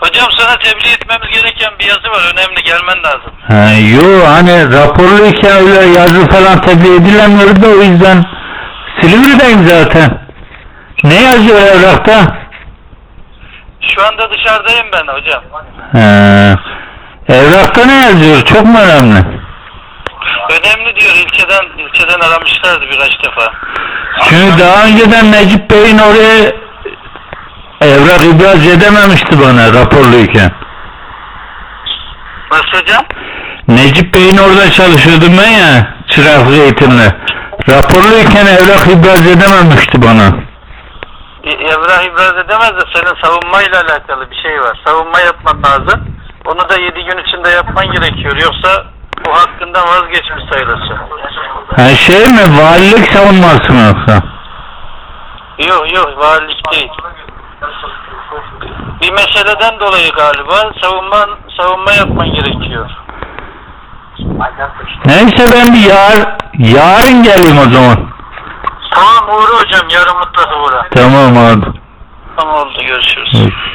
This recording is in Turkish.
Hocam sana tebliğ etmemiz gereken bir yazı var. Önemli gelmen lazım. Ha, yo hani raporluyken öyle yazı falan tebliğ edilemiyordu da o yüzden Silivri'deyim zaten. Ne yazıyor evrakta? Şu anda dışarıdayım ben hocam. He. Evrakta ne yazıyor? Çok mu önemli? Önemli diyor ilçeden ilçeden aramışlardı birkaç defa. Çünkü daha önceden Necip Bey'in oraya evrak ibraz edememişti bana raporluyken. Nasıl hocam? Necip Bey'in orada çalışıyordum ben ya çıraklık eğitimle. Raporluyken evrak ibraz edememişti bana. E, Evra ibraz edemez de senin savunmayla alakalı bir şey var. Savunma yapman lazım. Onu da 7 gün içinde yapman gerekiyor. Yoksa o hakkından vazgeçmiş sayılırsın. Ha şey mi valilik savunması mı yoksa? Yok yok valilik değil. Bir meseleden dolayı galiba savunma savunma yapman gerekiyor. Neyse ben bir yar, yarın geleyim o zaman. Tamam uğra hocam yarın mutlaka uğra. Tamam abi. Tamam oldu görüşürüz. Görüşürüz.